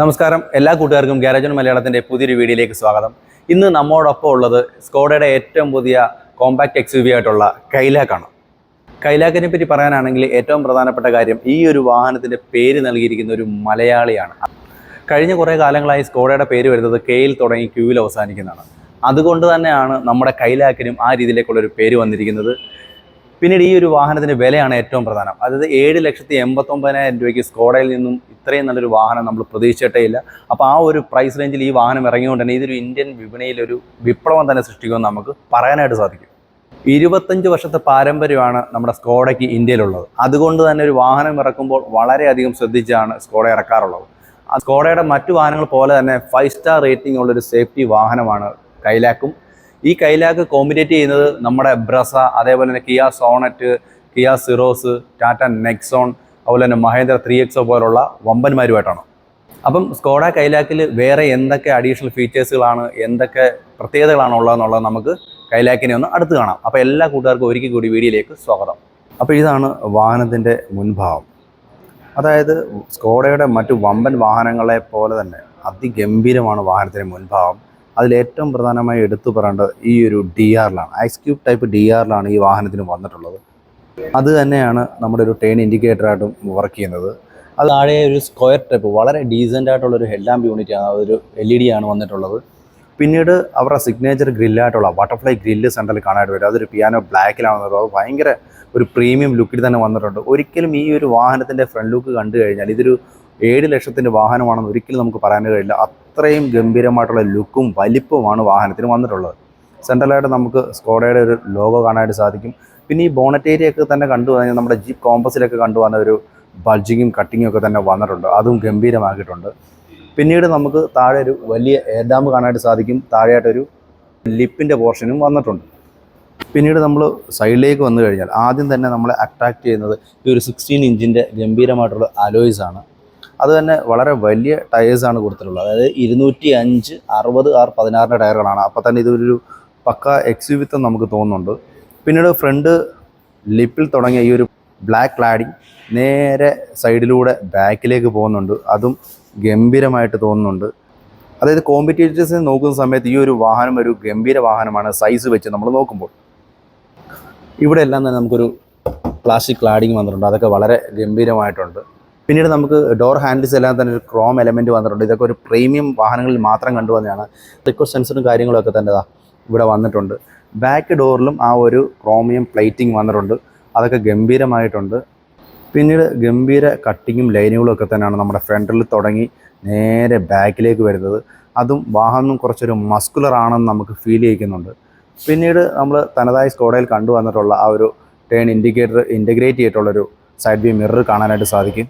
നമസ്കാരം. എല്ലാ കൂട്ടുകാർക്കും ഗ്യാരേജൻ മലയാളത്തിന്റെ പുതിയൊരു വീഡിയോയിലേക്ക് സ്വാഗതം. ഇന്ന് നമ്മോടൊപ്പം ഉള്ളത് സ്കോഡയുടെ ഏറ്റവും പുതിയ കോമ്പാക്ട് എക്സ് ആയിട്ടുള്ള കൈലാക്കാണ് കൈലാക്കിനെ പറ്റി പറയാനാണെങ്കിൽ ഏറ്റവും പ്രധാനപ്പെട്ട കാര്യം ഈ ഒരു വാഹനത്തിന്റെ പേര് നൽകിയിരിക്കുന്ന ഒരു മലയാളിയാണ്. കഴിഞ്ഞ കുറേ കാലങ്ങളായി സ്കോഡയുടെ പേര് വരുന്നത് കെയിൽ തുടങ്ങി ക്യൂവിൽ അവസാനിക്കുന്നതാണ്. അതുകൊണ്ട് തന്നെയാണ് നമ്മുടെ കൈലാക്കിനും ആ രീതിയിലേക്കുള്ളൊരു പേര് വന്നിരിക്കുന്നത്. പിന്നീട് ഈ ഒരു വാഹനത്തിന്റെ വിലയാണ് ഏറ്റവും പ്രധാനം. അതായത് ഏഴ് ലക്ഷത്തി എൺപത്തൊമ്പതിനായിരം രൂപയ്ക്ക് സ്കോഡയിൽ നിന്നും ഇത്രയും നല്ലൊരു വാഹനം നമ്മൾ പ്രതീക്ഷിച്ചിട്ടേ ഇല്ല. അപ്പോൾ ആ ഒരു പ്രൈസ് റേഞ്ചിൽ ഈ വാഹനം ഇറങ്ങിയുകൊണ്ട് തന്നെ ഇതൊരു ഇന്ത്യൻ വിപണിയിൽ ഒരു വിപ്ലവം തന്നെ സൃഷ്ടിക്കുമെന്ന് നമുക്ക് പറയാനായിട്ട് സാധിക്കും. ഇരുപത്തഞ്ച് വർഷത്തെ പാരമ്പര്യമാണ് നമ്മുടെ സ്കോഡയ്ക്ക് ഇന്ത്യയിലുള്ളത്. അതുകൊണ്ട് തന്നെ ഒരു വാഹനം ഇറക്കുമ്പോൾ വളരെയധികം ശ്രദ്ധിച്ചാണ് സ്കോഡ ഇറക്കാറുള്ളത്. സ്കോഡയുടെ മറ്റു വാഹനങ്ങൾ പോലെ തന്നെ ഫൈവ് സ്റ്റാർ റേറ്റിംഗ് ഉള്ളൊരു സേഫ്റ്റി വാഹനമാണ് കൈലാക്കും ഈ കൈലാക്ക് കോമ്പറ്റേറ്റ് ചെയ്യുന്നത് നമ്മുടെ ബ്രസ അതേപോലെ തന്നെ Kia Sonet Kia Syros Tata Nexon അതുപോലെ തന്നെ മഹേന്ദ്ര ത്രീ എക്സോ പോലുള്ള വമ്പന്മാരുമായിട്ടാണ്. അപ്പം സ്കോഡ കൈലാക്കിൽ വേറെ എന്തൊക്കെ അഡീഷണൽ ഫീച്ചേഴ്സുകളാണ് എന്തൊക്കെ പ്രത്യേകതകളാണ് ഉള്ളതെന്നുള്ളത് നമുക്ക് കൈലാക്കിനെ ഒന്ന് അടുത്ത് കാണാം. അപ്പോൾ എല്ലാ കൂട്ടുകാർക്കും ഒരിക്കൽ കൂടി വീഡിയോയിലേക്ക് സ്വാഗതം. അപ്പോൾ ഇതാണ് വാഹനത്തിന്റെ മുൻഭാവം അതായത് സ്കോഡയുടെ മറ്റു വമ്പൻ വാഹനങ്ങളെ പോലെ തന്നെ അതിഗംഭീരമാണ് വാഹനത്തിന്റെ മുൻഭാഗം. അതിലേറ്റവും പ്രധാനമായി എടുത്തു പറയേണ്ടത് ഈ ഒരു ഡി ആറിലാണ് ഐസ് ക്യൂബ് ടൈപ്പ് ഡി ആറിലാണ് ഈ വാഹനത്തിന് വന്നിട്ടുള്ളത്. അത് തന്നെയാണ് നമ്മുടെ ഒരു ടേൺ ഇൻഡിക്കേറ്ററായിട്ടും വർക്ക് ചെയ്യുന്നത്. അത് താഴെ ഒരു സ്ക്വയർ ടൈപ്പ് വളരെ ഡീസന്റ് ആയിട്ടുള്ള ഒരു ഹെഡ്ലാമ്പ് യൂണിറ്റ് ആണ്. അതൊരു എൽ ഇ ഡി ആണ് വന്നിട്ടുള്ളത്. പിന്നീട് അവരുടെ സിഗ്നേച്ചർ ഗ്രില്ലായിട്ടുള്ള ബട്ടർഫ്ലൈ ഗ്രില്ല് സെന്ററിൽ കാണാനായിട്ട് വരും അതൊരു പിയാനോ ബ്ലാക്കിലാണ് വന്നത് അത് ഭയങ്കര ഒരു പ്രീമിയം ലുക്കിൽ തന്നെ വന്നിട്ടുണ്ട്. ഒരിക്കലും ഈ ഒരു വാഹനത്തിന്റെ ഫ്രണ്ട് ലുക്ക് കണ്ടു കഴിഞ്ഞാൽ ഇതൊരു ഏഴ് ലക്ഷത്തിന്റെ വാഹനമാണെന്ന് ഒരിക്കലും നമുക്ക് പറയാൻ കഴിയില്ല. അത്രയും ഗംഭീരമായിട്ടുള്ള ലുക്കും വലിപ്പവുമാണ് വാഹനത്തിന് വന്നിട്ടുള്ളത്. സെൻട്രലായിട്ട് നമുക്ക് സ്കോഡയുടെ ഒരു ലോഗോ കാണാനായിട്ട് സാധിക്കും. പിന്നെ ഈ ബോണറ്റ് തന്നെ കണ്ടു കഴിഞ്ഞാൽ നമ്മുടെ ജീപ്പ് കോമ്പസിലൊക്കെ കണ്ടു വന്ന ഒരു ബൾജിങ്ങും കട്ടിങ്ങും ഒക്കെ തന്നെ വന്നിട്ടുണ്ട്. അതും ഗംഭീരമാക്കിയിട്ടുണ്ട്. പിന്നീട് നമുക്ക് താഴെ ഒരു വലിയ എയർ കാണാനായിട്ട് സാധിക്കും. താഴെയായിട്ടൊരു ലിപ്പിന്റെ പോർഷനും വന്നിട്ടുണ്ട്. പിന്നീട് നമ്മൾ സൈഡിലേക്ക് വന്നു കഴിഞ്ഞാൽ ആദ്യം തന്നെ നമ്മളെ അട്രാക്ട് ചെയ്യുന്നത് ഈ ഒരു സിക്സ്റ്റീൻ ഇഞ്ചിന്റെ ഗംഭീരമായിട്ടുള്ള അലോയ്സാണ് അത് തന്നെ വളരെ വലിയ ടയേഴ്സാണ് കൊടുത്തിട്ടുള്ളത്. അതായത് ഇരുന്നൂറ്റി അഞ്ച് അറുപത് ആർ പതിനാറിന്റെ ടയറുകളാണ് അപ്പോൾ തന്നെ ഇതൊരു പക്ക എക്സിബിത്തം നമുക്ക് തോന്നുന്നുണ്ട്. പിന്നീട് ഫ്രണ്ട് ലിപ്പിൽ തുടങ്ങിയ ഈ ഒരു ബ്ലാക്ക് ക്ലാഡിങ് നേരെ സൈഡിലൂടെ ബാക്കിലേക്ക് പോകുന്നുണ്ട്. അതും ഗംഭീരമായിട്ട് തോന്നുന്നുണ്ട്. അതായത് കോമ്പറ്റീറ്റേഴ്സിനെ നോക്കുന്ന സമയത്ത് ഈ ഒരു വാഹനം ഒരു ഗംഭീര വാഹനമാണ് സൈസ് വെച്ച് നമ്മൾ നോക്കുമ്പോൾ. ഇവിടെ എല്ലാം തന്നെ നമുക്കൊരു പ്ലാസ്റ്റിക് ക്ലാഡിങ് വന്നിട്ടുണ്ട്. അതൊക്കെ വളരെ ഗംഭീരമായിട്ടുണ്ട്. പിന്നീട് നമുക്ക് ഡോർ ഹാൻഡിൽസ് എല്ലാം തന്നെ ഒരു ക്രോം എലമെന്റ് വന്നിട്ടുണ്ട്. ഇതൊക്കെ ഒരു പ്രീമിയം വാഹനങ്ങളിൽ മാത്രം കണ്ടുവന്നതാണ്. റിക്വസ്റ്റ് സെൻസറും കാര്യങ്ങളൊക്കെ തന്നെ ഇവിടെ വന്നിട്ടുണ്ട്. ബാക്ക് ഡോറിലും ആ ഒരു ക്രോമിയം പ്ലേറ്റിംഗ് വന്നിട്ടുണ്ട്. അതൊക്കെ ഗംഭീരമായിട്ടുണ്ട്. പിന്നീട് ഗംഭീര കട്ടിങ്ങും ലൈനുകളും ഒക്കെ തന്നെയാണ് നമ്മുടെ ഫ്രണ്ടിൽ തുടങ്ങി നേരെ ബാക്കിലേക്ക് വരുന്നത്. അതും വാഹനം കുറച്ചൊരു മസ്കുലർ ആണെന്ന് നമുക്ക് ഫീൽ ചെയ്യിക്കുന്നുണ്ട്. പിന്നീട് നമ്മൾ തനതായ സ്കോഡയിൽ കണ്ടുവന്നിട്ടുള്ള ആ ഒരു ടേൺ ഇൻഡിക്കേറ്റർ ഇന്റഗ്രേറ്റ് ചെയ്തിട്ടുള്ളൊരു സൈഡ് വ്യൂ മിറർ കാണാനായിട്ട് സാധിക്കും.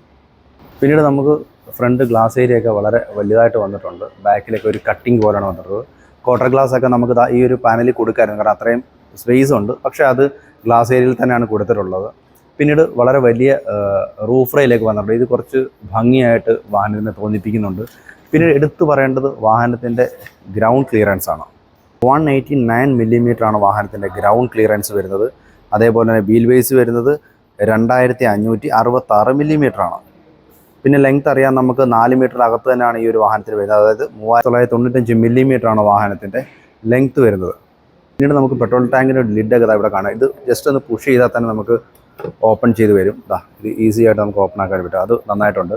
പിന്നീട് നമുക്ക് ഫ്രണ്ട് ഗ്ലാസ് ഏരിയ ഒക്കെ വളരെ വലുതായിട്ട് വന്നിട്ടുണ്ട്. ബാക്കിലൊക്കെ ഒരു കട്ടിങ് പോലെയാണ് വന്നിട്ടുള്ളത്. ക്വാർട്ടർ ഗ്ലാസ് ഒക്കെ നമുക്ക് ഈ ഒരു പാനലിൽ കൊടുക്കായിരുന്നു. കാരണം അത്രയും സ്പേസ് ഉണ്ട്. പക്ഷേ അത് ഗ്ലാസ് ഏരിയയിൽ തന്നെയാണ് കൊടുത്തിട്ടുള്ളത്. പിന്നീട് വളരെ വലിയ റൂഫ് റേയിലേക്ക് വന്നിട്ടുണ്ട്. ഇത് കുറച്ച് ഭംഗിയായിട്ട് വാഹനത്തിനെ തോന്നിപ്പിക്കുന്നുണ്ട്. പിന്നീട് എടുത്തു പറയേണ്ടത് വാഹനത്തിന്റെ ഗ്രൗണ്ട് ക്ലിയറൻസ് ആണ്. വൺ എയ്റ്റി നയൻ മില്ലിമീറ്റർ ആണ് വാഹനത്തിന്റെ ഗ്രൗണ്ട് ക്ലിയറൻസ് വരുന്നത്. അതേപോലെ തന്നെ വീൽ ബേസ് വരുന്നത് രണ്ടായിരത്തി അഞ്ഞൂറ്റി അറുപത്താറ് മില്ലിമീറ്റർ ആണ്. പിന്നെ ലെങ്ത് അറിയാൻ നമുക്ക് നാല് മീറ്റർ അകത്ത് തന്നെയാണ് ഈ ഒരു വാഹനത്തിന് വരുന്നത്. അതായത് മൂവായിരത്തി തൊള്ളായിരത്തി തൊണ്ണൂറ്റഞ്ച് മില്ലിമീറ്റർ ആണ് വാഹനത്തിന്റെ ലെങ്ത് വരുന്നത്. പിന്നീട് നമുക്ക് പെട്രോൾ ടാങ്കിന്റെ ലിഡൊക്കെ ഇവിടെ കാണാം. ഇത് ജസ്റ്റ് ഒന്ന് പുഷ് ചെയ്താൽ തന്നെ നമുക്ക് ഓപ്പൺ ചെയ്ത് വരും. ഇതാ ഇത് ഈസി ആയിട്ട് നമുക്ക് ഓപ്പൺ ആക്കാൻ പറ്റും. അത് നന്നായിട്ടുണ്ട്.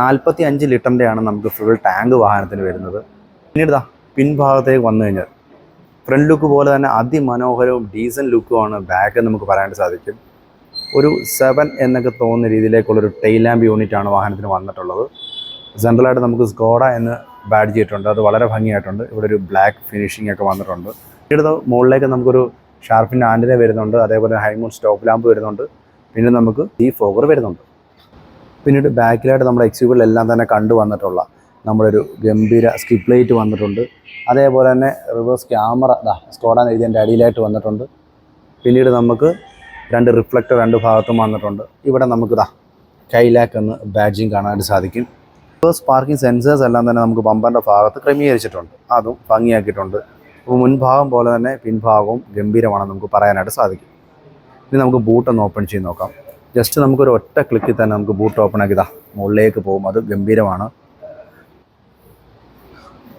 നാൽപ്പത്തി അഞ്ച് ലിറ്ററിന്റെയാണ് നമുക്ക് ഫുൾ ടാങ്ക് വാഹനത്തിന് വരുന്നത്. പിന്നീട് ഇതാ പിൻഭാഗത്തേക്ക് വന്നു കഴിഞ്ഞാൽ ഫ്രണ്ട് ലുക്ക് പോലെ തന്നെ അതിമനോഹരവും ഡീസന്റ് ലുക്കുമാണ് ബാക്ക് നമുക്ക് പറയാനായിട്ട് സാധിക്കും. ഒരു സെവൻ എന്നൊക്കെ തോന്നുന്ന രീതിയിലേക്കുള്ളൊരു ടെയിൽ ലാമ്പ് യൂണിറ്റ് ആണ് വാഹനത്തിന് വന്നിട്ടുള്ളത്. സെൻട്രലായിട്ട് നമുക്ക് സ്കോഡ എന്ന് ബാഡ് ചെയ്തിട്ടുണ്ട്. അത് വളരെ ഭംഗിയായിട്ടുണ്ട്. ഇവിടെ ഒരു ബ്ലാക്ക് ഫിനിഷിംഗ് ഒക്കെ വന്നിട്ടുണ്ട്. ഇവിടുത്തെ മുകളിലേക്ക് നമുക്കൊരു ഷാർപ്പിന്റെ ആന്റിന വരുന്നുണ്ട്. അതേപോലെ ഹൈമൂൺ സ്റ്റോപ്പ് ലാമ്പ് വരുന്നുണ്ട്. പിന്നെ നമുക്ക് ഈ ഫോഗർ വരുന്നുണ്ട്. പിന്നീട് ബാക്കിലായിട്ട് നമ്മുടെ എക്സ്യൂബിലെല്ലാം തന്നെ കണ്ടു വന്നിട്ടുള്ള നമ്മളൊരു ഗംഭീര സ്കിപ്പ് ലൈറ്റ് വന്നിട്ടുണ്ട്. അതേപോലെ തന്നെ റിവേഴ്സ് ക്യാമറ ദാ സ്കോഡാൻ എഴുതിയതിന്റെ അടിയിലായിട്ട് വന്നിട്ടുണ്ട്. പിന്നീട് നമുക്ക് രണ്ട് റിഫ്ലക്ടർ രണ്ട് ഭാഗത്തും വന്നിട്ടുണ്ട്. ഇവിടെ നമുക്ക് ദാ കൈലാക്ക് എന്ന് ബാഡ്ജിങ് കാണാനായിട്ട് സാധിക്കും. റിവേഴ്സ് പാർക്കിംഗ് സെൻസേഴ്സ് എല്ലാം തന്നെ നമുക്ക് ബമ്പറിന്റെ ഭാഗത്ത് ക്രമീകരിച്ചിട്ടുണ്ട്. അതും ഭംഗിയാക്കിയിട്ടുണ്ട്. അപ്പോൾ മുൻഭാഗം പോലെ തന്നെ പിൻഭാഗവും ഗംഭീരമാണെന്ന് നമുക്ക് പറയാനായിട്ട് സാധിക്കും. ഇനി നമുക്ക് ബൂട്ട് ഒന്ന് ഓപ്പൺ ചെയ്ത് നോക്കാം. ജസ്റ്റ് നമുക്കൊരു ഒറ്റ ക്ലിക്കിൽ തന്നെ നമുക്ക് ബൂട്ട് ഓപ്പൺ ആക്കി ഇതാ മുകളിലേക്ക് പോകും. അത് ഗംഭീരമാണ്.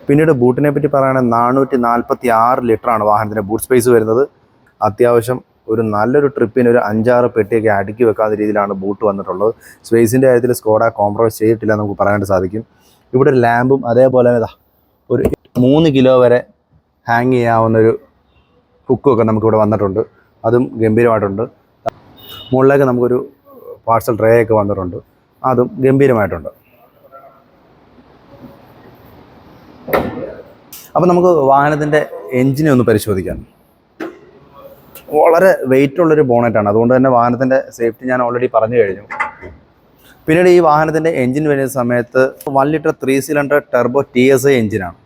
പിന്നീട് ബൂട്ടിനെ പറ്റി പറയുകയാണെങ്കിൽ നാനൂറ്റി നാൽപ്പത്തി ആറ് ലിറ്ററാണ് വാഹനത്തിന്റെ ബൂട്ട് സ്പേസ് വരുന്നത്. അത്യാവശ്യം ഒരു നല്ലൊരു ട്രിപ്പിന് ഒരു അഞ്ചാറ് പെട്ടിയൊക്കെ അടുക്കി വെക്കാത്ത രീതിയിലാണ് ബൂട്ട് വന്നിട്ടുള്ളത്. സ്പേസിന്റെ കാര്യത്തിൽ സ്കോഡ കോംപ്രമൈസ് ചെയ്തിട്ടില്ല നമുക്ക് പറയാനായിട്ട് സാധിക്കും. ഇവിടെ ഒരു ലാമ്പും അതേപോലെ ഇതാ ഒരു മൂന്ന് കിലോ വരെ ഹാങ് ചെയ്യാവുന്ന ഒരു ഹുക്കൊക്കെ നമുക്കിവിടെ വന്നിട്ടുണ്ട്. അതും ഗംഭീരമായിട്ടുണ്ട്. മുകളിലേക്ക് നമുക്കൊരു പാർസൽ ട്രേ ഒക്കെ വന്നിട്ടുണ്ട്. അതും ഗംഭീരമായിട്ടുണ്ട്. അപ്പോൾ നമുക്ക് വാഹനത്തിന്റെ എൻജിനെ ഒന്ന് പരിശോധിക്കാം. വളരെ വെയിറ്റ് ഉള്ളൊരു ബോണറ്റാണ് അതുകൊണ്ട് തന്നെ വാഹനത്തിന്റെ സേഫ്റ്റി ഞാൻ ഓൾറെഡി പറഞ്ഞു കഴിഞ്ഞു. പിന്നീട് ഈ വാഹനത്തിന്റെ എൻജിൻ വരുന്ന സമയത്ത് one litre three cylinder turbo T S I എഞ്ചിനാണ്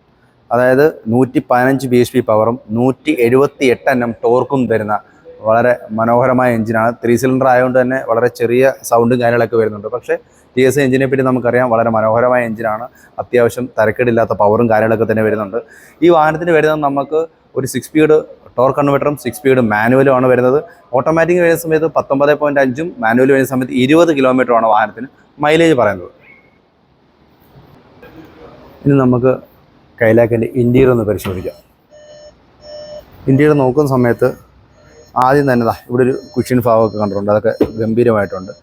അതായത് നൂറ്റി പതിനഞ്ച് ബി എച്ച് പി പവറും നൂറ്റി എഴുപത്തി എട്ട് എണ്ണം ടോർക്കും തരുന്ന വളരെ മനോഹരമായ എഞ്ചിനാണ് ത്രീ സിലിണ്ടർ ആയതുകൊണ്ട് തന്നെ വളരെ ചെറിയ സൗണ്ടും കാര്യങ്ങളൊക്കെ വരുന്നുണ്ട്. പക്ഷേ ടി എസ് എഞ്ചിനെ പറ്റി നമുക്കറിയാം വളരെ മനോഹരമായ എഞ്ചിനാണ് അത്യാവശ്യം തരക്കേടില്ലാത്ത പവറും കാര്യങ്ങളൊക്കെ തന്നെ വരുന്നുണ്ട്. ഈ വാഹനത്തിന് വരുന്നത് നമുക്ക് ഒരു സിക്സ് സ്പീഡ് ടോർ കൺവെർട്ടറും സിക്സ് സ്പീഡ് മാനുവലും ആണ് വരുന്നത്. ഓട്ടോമാറ്റിക് വരുന്ന സമയത്ത് പത്തൊമ്പത് പോയിന്റ് അഞ്ചും മാനുവൽ വരുന്ന സമയത്ത് ഇരുപത് കിലോമീറ്ററുമാണ് വാഹനത്തിന് മൈലേജ് പറയുന്നത്. ഇനി നമുക്ക് കൈലാക്കിന്റെ ഇന്റീരിയർ ഒന്ന് പരിശോധിക്കാം. ഇന്റീരിയർ നോക്കുന്ന സമയത്ത് ആദ്യം തന്നെ ഇവിടെ ഒരു കുഷ്യൻ ഭാഗമൊക്കെ കണ്ടിട്ടുണ്ട്. അതൊക്കെ ഗംഭീരമായിട്ടുണ്ട്.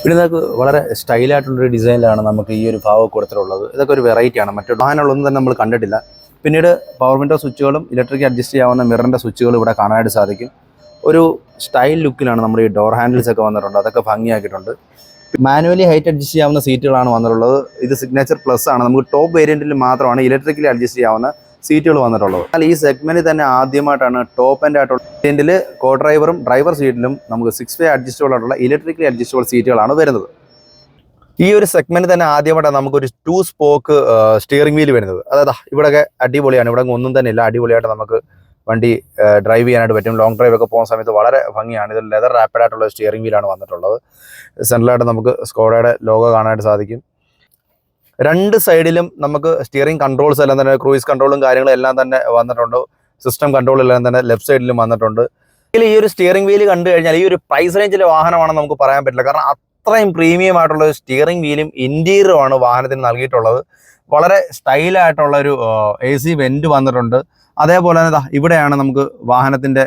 പിന്നെ നമുക്ക് വളരെ സ്റ്റൈലായിട്ടുള്ളൊരു ഡിസൈനിലാണ് നമുക്ക് ഈ ഒരു ഭാഗം കൊടുത്തിട്ടുള്ളത്. ഇതൊക്കെ ഒരു വെറൈറ്റിയാണ് മറ്റു വാഹനങ്ങളൊന്നും തന്നെ നമ്മൾ കണ്ടിട്ടില്ല. പിന്നീട് പവർ വിൻഡോ സ്വിച്ചുകളും ഇലക്ട്രിക് അഡ്ജസ്റ്റ് ചെയ്യാവുന്ന മിററിന്റെ സ്വിച്ചുകളും ഇവിടെ കാണാനായിട്ട് സാധിക്കും. ഒരു സ്റ്റൈൽ ലുക്കിലാണ് നമ്മുടെ ഈ ഡോർ ഹാൻഡിൽസ് ഒക്കെ വന്നിട്ടുണ്ട്. അതൊക്കെ ഭംഗിയാക്കിയിട്ടുണ്ട്. മാനുവലി ഹൈറ്റ് അഡ്ജസ്റ്റ് ചെയ്യാവുന്ന സീറ്റുകളാണ് വന്നിട്ടുള്ളത്. ഇത് സിഗ്നേച്ചർ പ്ലസ് ആണ്. നമുക്ക് ടോപ്പ് വേരിയന്റിൽ മാത്രമാണ് ഇലക്ട്രിക്കലി അഡ്ജസ്റ്റ് ചെയ്യാവുന്ന സീറ്റുകൾ വന്നിട്ടുള്ളത്. എന്നാൽ ഈ സെഗ്മെന്റിൽ തന്നെ ആദ്യമായിട്ടാണ് ടോപ്പ് ആൻഡ് ആയിട്ടുള്ള വേരിയന്റിൽ കോ ഡ്രൈവറും ഡ്രൈവർ സീറ്റിലും നമുക്ക് സിക്സ് വേ അഡ്ജസ്റ്റബിൾ ആയിട്ടുള്ള ഇലക്ട്രിക്കലി അഡ്ജസ്റ്റബിൾ സീറ്റുകളാണ് വരുന്നത്. ഈ ഒരു സെഗ്മെന്റ് തന്നെ ആദ്യമായിട്ടാണ് നമുക്കൊരു ടു സ്പോക്ക് സ്റ്റിയറിംഗ് വീൽ വരുന്നത്. അതായത് ഇവിടെയൊക്കെ അടിപൊളിയാണ്. ഇവിടെ ഒന്നും തന്നെ ഇല്ല. അടിപൊളിയായിട്ട് നമുക്ക് വണ്ടി ഡ്രൈവ് ചെയ്യാനായിട്ട് പറ്റും. ലോങ് ഡ്രൈവ് ഒക്കെ പോകുന്ന സമയത്ത് വളരെ ഭംഗിയാണ്. ഇത് ലെതർ റാപ്പിഡ് ആയിട്ടുള്ള സ്റ്റിയറിംഗ് വീലാണ് വന്നിട്ടുള്ളത്. സെൻട്രലായിട്ട് നമുക്ക് സ്കോഡയുടെ ലോഗോ കാണാനായിട്ട് സാധിക്കും. രണ്ട് സൈഡിലും നമുക്ക് സ്റ്റിയറിംഗ് കൺട്രോൾസ് എല്ലാം തന്നെ ക്രൂയിസ് കൺട്രോളും കാര്യങ്ങളും എല്ലാം തന്നെ വന്നിട്ടുണ്ട്. സിസ്റ്റം കൺട്രോൾ എല്ലാം തന്നെ ലെഫ്റ്റ് സൈഡിലും വന്നിട്ടുണ്ട്. ഈ ഒരു സ്റ്റിയറിംഗ് വീൽ കണ്ടു കഴിഞ്ഞാൽ ഈ ഒരു പ്രൈസ് റേഞ്ചിലെ വാഹനമാണെന്ന് നമുക്ക് പറയാൻ പറ്റില്ല. കാരണം അത്രയും പ്രീമിയം ആയിട്ടുള്ള ഒരു സ്റ്റിയറിംഗ് വീലും ഇന്റീരിയറുമാണ് വാഹനത്തിന് നൽകിയിട്ടുള്ളത്. വളരെ സ്റ്റൈലായിട്ടുള്ള ഒരു എ സി വെന്റ് വന്നിട്ടുണ്ട്. അതേപോലെ തന്നെ ഇവിടെയാണ് നമുക്ക് വാഹനത്തിന്റെ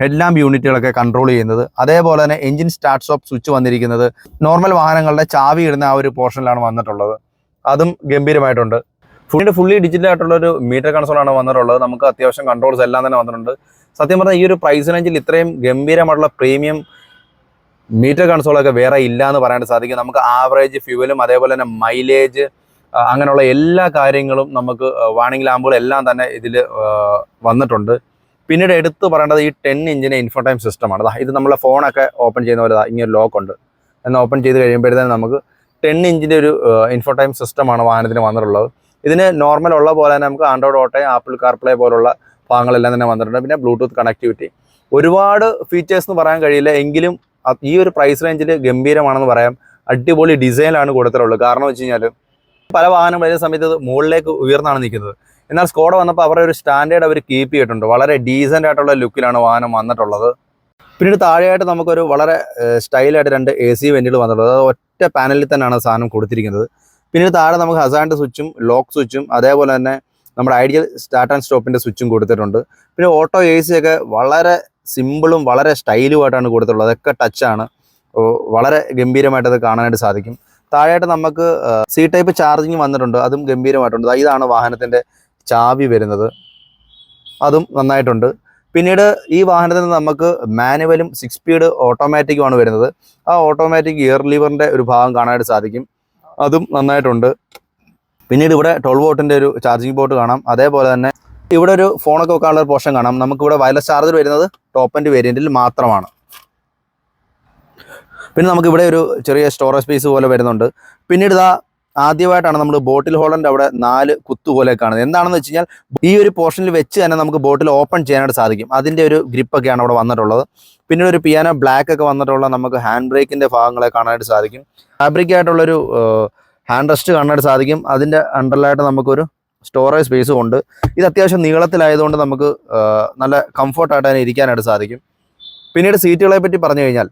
ഹെഡ്ലാമ്പ് യൂണിറ്റുകളൊക്കെ കൺട്രോൾ ചെയ്യുന്നത്. അതേപോലെ തന്നെ എഞ്ചിൻ സ്റ്റാർട്ട് സ്റ്റോപ്പ് സ്വിച്ച് വന്നിരിക്കുന്നത്. നോർമൽ വാഹനങ്ങളുടെ ചാവി ഇടുന്ന ആ ഒരു പോർഷനിലാണ് വന്നിട്ടുള്ളത്. അതും ഗംഭീരമായിട്ടുണ്ട്. ഫുള്ളിന്റെ ഫുള്ളി ഡിജിറ്റൽ ആയിട്ടുള്ള ഒരു മീറ്റർ കൺസോളാണ് വന്നിട്ടുള്ളത്. നമുക്ക് അത്യാവശ്യം കൺട്രോൾസ് എല്ലാം തന്നെ വന്നിട്ടുണ്ട്. സത്യം പറഞ്ഞാൽ ഈ ഒരു പ്രൈസ് റേഞ്ചിൽ ഇത്രയും ഗംഭീരമായിട്ടുള്ള പ്രീമിയം മീറ്റർ കൺസോളൊക്കെ വേറെ ഇല്ല എന്ന് പറയാൻ സാധിക്കും. നമുക്ക് ആവറേജ് ഫ്യൂവലും അതേപോലെ തന്നെ മൈലേജ് അങ്ങനെയുള്ള എല്ലാ കാര്യങ്ങളും നമുക്ക് വാണിംഗ് ലാമ്പുകൾ എല്ലാം തന്നെ ഇതിൽ വന്നിട്ടുണ്ട്. പിന്നീട് എടുത്തു പറയേണ്ടത് ഈ ടെൻ ഇഞ്ചിന്റെ ഇൻഫോടൈം സിസ്റ്റമാണ് ഇത് നമ്മളെ ഫോണൊക്കെ ഓപ്പൺ ചെയ്യുന്ന പോലെ ഇങ്ങനെ ലോക്ക് ഉണ്ട്. എന്നാൽ ഓപ്പൺ ചെയ്ത് കഴിയുമ്പോഴത്തേനും നമുക്ക് ടെൻ ഇഞ്ചിന്റെ ഒരു ഇൻഫോടൈം സിസ്റ്റമാണ് വാഹനത്തിന് വന്നിട്ടുള്ളത്. ഇതിന് നോർമൽ ഉള്ള പോലെ തന്നെ നമുക്ക് ആൻഡ്രോയിഡ് ഓട്ടോ ആപ്പിൾ കാർപ്ലേ പോലുള്ള ഭാഗങ്ങളെല്ലാം തന്നെ വന്നിട്ടുണ്ട്. പിന്നെ ബ്ലൂടൂത്ത് കണക്ടിവിറ്റി ഒരുപാട് ഫീച്ചേഴ്സ് എന്ന് പറയാൻ കഴിയില്ല. എങ്കിലും ഈ ഒരു പ്രൈസ് റേഞ്ചിൽ ഗംഭീരമാണെന്ന് പറയാം. അടിപൊളി ഡിസൈനിലാണ് കൊടുത്തിട്ടുള്ളത്. കാരണം വെച്ച് കഴിഞ്ഞാൽ പല വാഹനം വരുന്ന സമയത്ത് മുകളിലേക്ക് ഉയർന്നാണ് നിൽക്കുന്നത്. എന്നാൽ സ്കോഡ വന്നപ്പോൾ അവരുടെ ഒരു സ്റ്റാൻഡേർഡ് അവർ കീപ്പ് ചെയ്തിട്ടുണ്ട്. വളരെ ഡീസന്റ് ആയിട്ടുള്ള ലുക്കിലാണ് വാഹനം വന്നിട്ടുള്ളത്. പിന്നീട് താഴെയായിട്ട് നമുക്കൊരു വളരെ സ്റ്റൈലായിട്ട് രണ്ട് എ സി വെന്റുകൾ വന്നിട്ടുള്ളത്. അത് ഒറ്റ പാനലിൽ തന്നെയാണ് സാധനം കൊടുത്തിരിക്കുന്നത്. പിന്നീട് താഴെ നമുക്ക് ഹസാൻഡ് സ്വിച്ചും ലോക്ക് സ്വിച്ചും അതേപോലെ തന്നെ നമ്മുടെ ഐഡിയൽ സ്റ്റാർട്ട് ആൻഡ് സ്റ്റോപ്പിന്റെ സ്വിച്ചും കൊടുത്തിട്ടുണ്ട്. പിന്നെ ഓട്ടോ എ ഒക്കെ വളരെ സിമ്പിളും വളരെ സ്റ്റൈലുമായിട്ടാണ് കൊടുത്തിട്ടുള്ളത്. അതൊക്കെ ടച്ചാണ്. വളരെ ഗംഭീരമായിട്ട് അത് കാണാനായിട്ട് സാധിക്കും. താഴെയായിട്ട് നമുക്ക് സി ടൈപ്പ് ചാർജിങ് വന്നിട്ടുണ്ട്. അതും ഗംഭീരമായിട്ടുണ്ട്. ഇതാണ് വാഹനത്തിന്റെ ചാവി വരുന്നത്. അതും നന്നായിട്ടുണ്ട്. പിന്നീട് ഈ വാഹനത്തിൽ നിന്ന് നമുക്ക് മാനുവലും സിക്സ് സ്പീഡ് ഓട്ടോമാറ്റിക്കുമാണ് വരുന്നത്. ആ ഓട്ടോമാറ്റിക് ഗിയർ ലിവറിന്റെ ഒരു ഭാഗം കാണാനായിട്ട് സാധിക്കും. അതും നന്നായിട്ടുണ്ട്. പിന്നീട് ഇവിടെ ട്വൽവ് വോട്ടിന്റെ ഒരു ചാർജിങ് ബോർഡ് കാണാം. അതേപോലെ തന്നെ ഇവിടെ ഒരു ഫോണൊക്കെ വെക്കാനുള്ള പോർഷൻ കാണാം. നമുക്കിവിടെ വയർലെസ് ചാർജർ വരുന്നത് ടോപ്പ് ആൻഡ് വേരിയന്റിൽ മാത്രമാണ്. പിന്നെ നമുക്ക് ഇവിടെ ഒരു ചെറിയ സ്റ്റോറേജ് സ്പേസ് പോലെ വരുന്നുണ്ട്. പിന്നീട് ഇതാ ആദ്യമായിട്ടാണ് നമ്മൾ ബോട്ടിൽ ഹോളറിന്റെ അവിടെ നാല് കുത്തു പോലെ കാണുന്നത്. എന്താണെന്ന് വെച്ച് കഴിഞ്ഞാൽ ഈ ഒരു പോർഷനിൽ വെച്ച് തന്നെ നമുക്ക് ബോട്ടിൽ ഓപ്പൺ ചെയ്യാനായിട്ട് സാധിക്കും. അതിന്റെ ഒരു ഗ്രിപ്പൊക്കെയാണ് അവിടെ വന്നിട്ടുള്ളത്. പിന്നീട് ഒരു പിയാനോ ബ്ലാക്ക് ഒക്കെ വന്നിട്ടുള്ള നമുക്ക് ഹാൻഡ് ബ്രേക്കിന്റെ ഭാഗങ്ങളെ കാണാനായിട്ട് സാധിക്കും. ഫാബ്രിക് ആയിട്ടുള്ളൊരു ഹാൻഡ് റെസ്റ്റ് കാണാനായിട്ട് സാധിക്കും. അതിന്റെ അണ്ടറിലായിട്ട് നമുക്കൊരു സ്റ്റോറേജ് സ്പേസും ഉണ്ട്. ഇത് അത്യാവശ്യം നീളത്തിലായതുകൊണ്ട് നമുക്ക് നല്ല കംഫർട്ടായിട്ട് അതിനെ ഇരിക്കാനായിട്ട് സാധിക്കും. പിന്നീട് സീറ്റുകളെ പറ്റി പറഞ്ഞു കഴിഞ്ഞാൽ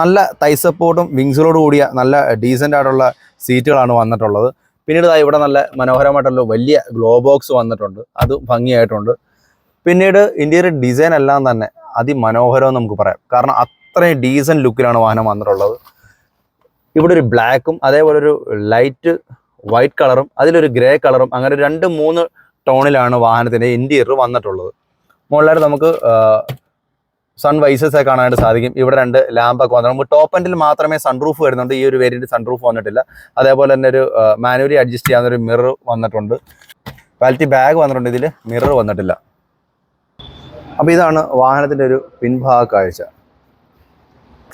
നല്ല തൈ സപ്പോർട്ടും വിങ്സിലോട് കൂടിയ നല്ല ഡീസന്റ് ആയിട്ടുള്ള സീറ്റുകളാണ് വന്നിട്ടുള്ളത്. പിന്നീട് ഇവിടെ നല്ല മനോഹരമായിട്ടുള്ള വലിയ ഗ്ലോ ബോക്സ് വന്നിട്ടുണ്ട്. അത് ഭംഗിയായിട്ടുണ്ട്. പിന്നീട് ഇന്റീരിയർ ഡിസൈൻ എല്ലാം തന്നെ അതിമനോഹരമെന്ന് നമുക്ക് പറയാം. കാരണം അത്രയും ഡീസന്റ് ലുക്കിലാണ് വാഹനം വന്നിട്ടുള്ളത്. ഇവിടെ ഒരു ബ്ലാക്കും അതേപോലെ ഒരു ലൈറ്റ് വൈറ്റ് കളറും അതിലൊരു ഗ്രേ കളറും അങ്ങനെ രണ്ട് മൂന്ന് ടോണിലാണ് വാഹനത്തിന്റെ ഇന്റീരിയർ വന്നിട്ടുള്ളത്. മുകളിലായിട്ട് നമുക്ക് സൺ വൈസസ് കാണാനായിട്ട് സാധിക്കും. ഇവിടെ രണ്ട് ലാമ്പൊക്കെ വന്നിട്ടുണ്ട്. നമുക്ക് ടോപ്പ് എൻഡിൽ മാത്രമേ സൺറൂഫ് വരുന്നുണ്ട് ഈ ഒരു വേരിയന്റ് സൺറൂഫ് വന്നിട്ടില്ല. അതേപോലെ തന്നെ ഒരു മാനുവലി അഡ്ജസ്റ്റ് ചെയ്യാവുന്ന ഒരു മിറർ വന്നിട്ടുണ്ട്. ക്വാലിറ്റി ബാഗ് വന്നിട്ടുണ്ട് ഇതിൽ മിറർ വന്നിട്ടില്ല. അപ്പോൾ ഇതാണ് വാഹനത്തിന്റെ ഒരു പിൻഭാഗ കാഴ്ച.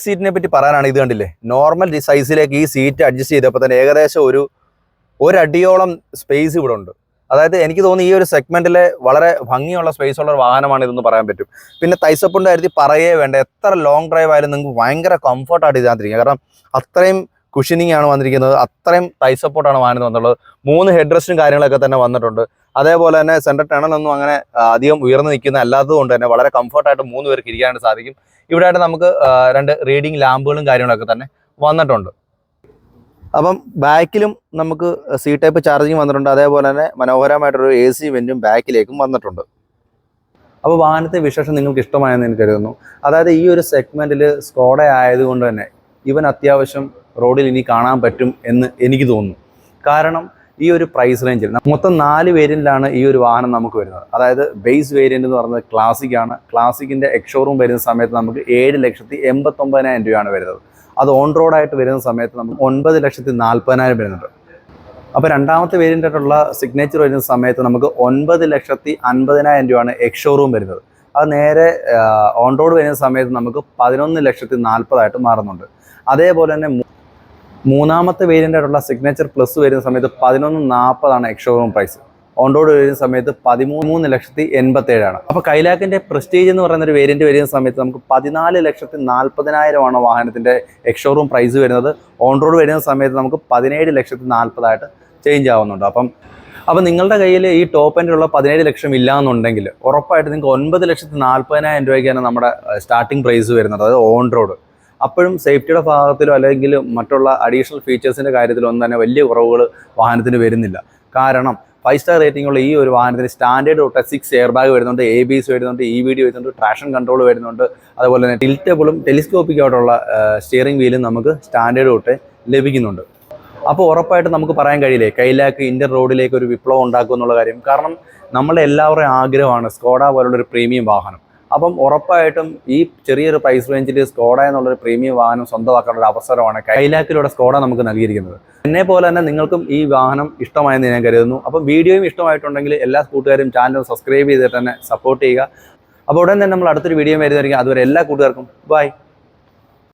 സീറ്റിനെ പറ്റി പറയാനാണ് ഇത് കണ്ടില്ലേ? നോർമൽ സൈസിലേക്ക് ഈ സീറ്റ് അഡ്ജസ്റ്റ് ചെയ്തപ്പോൾ തന്നെ ഏകദേശം ഒരു ഒരടിയോളം സ്പേസ് ഇവിടെ ഉണ്ട്. അതായത് എനിക്ക് തോന്നുന്നു ഈ ഒരു സെഗ്മെന്റിലെ വളരെ ഭംഗിയുള്ള സ്പേസ് ഉള്ള ഒരു വാഹനമാണ് ഇതെന്ന് പറയാൻ പറ്റും. പിന്നെ തൈസപ്പിന്റെ കാര്യത്തിൽ പറയേ വേണ്ട. എത്ര ലോങ് ഡ്രൈവ് ആയാലും നിങ്ങൾക്ക് ഭയങ്കര കംഫർട്ടായിട്ട് ഇതിനകത്തിരിക്കുക കാരണം അത്രയും കുഷനിങ് ആണ് വന്നിരിക്കുന്നത്. അത്രയും തൈ സപ്പോർട്ടാണ് വാഹനത്തിൽ വന്നിട്ടുള്ളത്. മൂന്ന് ഹെഡ് റെസ്റ്റും കാര്യങ്ങളൊക്കെ തന്നെ വന്നിട്ടുണ്ട്. അതേപോലെ തന്നെ സെൻട്രൽ ടണലൊന്നും അങ്ങനെ അധികം ഉയർന്നു നിൽക്കുന്ന അല്ലാത്തത് കൊണ്ട് തന്നെ വളരെ കംഫർട്ടായിട്ട് മൂന്ന് പേർക്ക് ഇരിക്കാനായിട്ട് സാധിക്കും. ഇവിടെ ആയിട്ട് നമുക്ക് രണ്ട് റീഡിങ് ലാമ്പുകളും കാര്യങ്ങളൊക്കെ തന്നെ വന്നിട്ടുണ്ട്. അപ്പം ബാക്കിലും നമുക്ക് സി ടൈപ്പ് ചാർജിങ് വന്നിട്ടുണ്ട്. അതേപോലെ തന്നെ മനോഹരമായിട്ടൊരു എ സി വെന്റും ബാക്കിലേക്കും വന്നിട്ടുണ്ട്. അപ്പോൾ വാഹനത്തെ വിശേഷം നിങ്ങൾക്ക് ഇഷ്ടമായെന്ന് എനിക്ക് കരുതുന്നു. അതായത് ഈ ഒരു സെഗ്മെന്റിൽ സ്കോഡ ആയതുകൊണ്ട് തന്നെ ഇവൻ അത്യാവശ്യം റോഡിൽ ഇനി കാണാൻ പറ്റും എന്ന് എനിക്ക് തോന്നുന്നു. കാരണം ഈ ഒരു പ്രൈസ് റേഞ്ചിൽ മൊത്തം നാല് വേരിയന്റിലാണ് ഈ ഒരു വാഹനം നമുക്ക് വരുന്നത്. അതായത് ബേസ് വേരിയന്റ് എന്ന് പറയുന്നത് ക്ലാസിക് ആണ്. ക്ലാസിക്കിന്റെ എക്സോറൂം വരുന്ന സമയത്ത് നമുക്ക് ഏഴ് ലക്ഷത്തി എൺപത്തൊമ്പതിനായിരം രൂപയാണ് വരുന്നത്. അത് ഓൺ റോഡായിട്ട് വരുന്ന സമയത്ത് നമുക്ക് ഒൻപത് ലക്ഷത്തി നാൽപ്പതിനായിരം വരുന്നുണ്ട്. അപ്പോൾ രണ്ടാമത്തെ വേരിയന്റായിട്ടുള്ള സിഗ്നേച്ചർ വരുന്ന സമയത്ത് നമുക്ക് ഒൻപത് ലക്ഷത്തി അൻപതിനായിരം രൂപയാണ് എക്സോറൂം വരുന്നത്. അത് നേരെ ഓൺ റോഡ് വരുന്ന സമയത്ത് നമുക്ക് പതിനൊന്ന് ലക്ഷത്തി നാൽപ്പതായിട്ട് മാറുന്നുണ്ട്. അതേപോലെ തന്നെ മൂന്നാമത്തെ വേരിയന്റായിട്ടുള്ള സിഗ്നേച്ചർ പ്ലസ് വരുന്ന സമയത്ത് പതിനൊന്ന് നാൽപ്പതാണ് ex showroom price on road വരുന്ന സമയത്ത് പതിമൂന്ന് ലക്ഷത്തി എൺപത്തേഴാണ്. അപ്പോൾ കൈലാക്കിന്റെ പ്രസ്റ്റീജ് എന്ന് പറയുന്ന ഒരു വേരിയന്റ് വരുന്ന സമയത്ത് നമുക്ക് പതിനാല് ലക്ഷത്തി നാൽപ്പതിനായിരമാണ് വാഹനത്തിന്റെ എക്സ്ഷോറൂം പ്രൈസ് വരുന്നത്. ഓൺ റോഡ് വരുന്ന സമയത്ത് നമുക്ക് പതിനേഴ് ലക്ഷത്തി നാൽപ്പതായിട്ട് ചേഞ്ച് ആവുന്നുണ്ട്. അപ്പം അപ്പം നിങ്ങളുടെ കയ്യിൽ ഈ ടോപ്പ് എൻഡിലുള്ള പതിനേഴ് ലക്ഷം ഇല്ല എന്നുണ്ടെങ്കിൽ ഉറപ്പായിട്ട് നിങ്ങൾക്ക് ഒൻപത് ലക്ഷത്തി നാൽപ്പതിനായിരം രൂപയ്ക്കാണ് നമ്മുടെ സ്റ്റാർട്ടിംഗ് പ്രൈസ് വരുന്നത്. അതായത് ഓൺ റോഡ് അപ്പോഴും സേഫ്റ്റിയുടെ ഭാഗത്തിലോ അല്ലെങ്കിൽ മറ്റുള്ള അഡീഷണൽ ഫീച്ചേഴ്സിന്റെ കാര്യത്തിലോ ഒന്നും തന്നെ വലിയ കുറവുകൾ വാഹനത്തിന് വരുന്നില്ല. കാരണം ഫൈവ് സ്റ്റാർ റേറ്റിംഗ് ഉള്ള ഈ ഒരു വാഹനത്തിന് സ്റ്റാൻഡേർഡ് തൊട്ട് സിക്സ് എയർ ബാഗ് വരുന്നുണ്ട് എ ബി എസ് വരുന്നുണ്ട് ഇ വി ഡി വരുന്നുണ്ട് ട്രാഷൻ കൺട്രോൾ വരുന്നുണ്ട്. അതുപോലെ തന്നെ ടിൽറ്റബിളും ടെലിസ്കോപ്പിക് ആയിട്ടുള്ള സ്റ്റിയറിംഗ് വീലും നമുക്ക് സ്റ്റാൻഡേർഡ് തൊട്ട് ലഭിക്കുന്നുണ്ട്. അപ്പോൾ ഉറപ്പായിട്ട് നമുക്ക് പറയാൻ കഴിയില്ലേ കൈലാക്ക് ഇന്ത്യൻ റോഡിലേക്ക് ഒരു വിപ്ലവം ഉണ്ടാക്കും എന്നുള്ള കാര്യം. കാരണം നമ്മളെല്ലാവരുടെയും ആഗ്രഹമാണ് സ്കോഡ പോലുള്ള ഒരു പ്രീമിയം വാഹനം. അപ്പം ഉറപ്പായിട്ടും ഈ ചെറിയൊരു പ്രൈസ് റേഞ്ചിൽ സ്കോഡ എന്നുള്ളൊരു പ്രീമിയം വാഹനം സ്വന്തമാക്കാനുള്ള ഒരു അവസരമാണ് കൈലാക്കിലൂടെ സ്കോഡ നമുക്ക് നൽകിയിരിക്കുന്നത്. എന്നെ പോലെ തന്നെ നിങ്ങൾക്കും ഈ വാഹനം ഇഷ്ടമായെന്ന് ഞാൻ കരുതുന്നു. അപ്പം വീഡിയോയും ഇഷ്ടമായിട്ടുണ്ടെങ്കിൽ എല്ലാ കൂട്ടുകാരും ചാനൽ സബ്സ്ക്രൈബ് ചെയ്തിട്ട് തന്നെ സപ്പോർട്ട് ചെയ്യുക. അപ്പോൾ ഉടൻ തന്നെ നമ്മൾ അടുത്തൊരു വീഡിയോ വരുന്നതായിരിക്കും. അതുവരെ എല്ലാ കൂട്ടുകാർക്കും ബൈ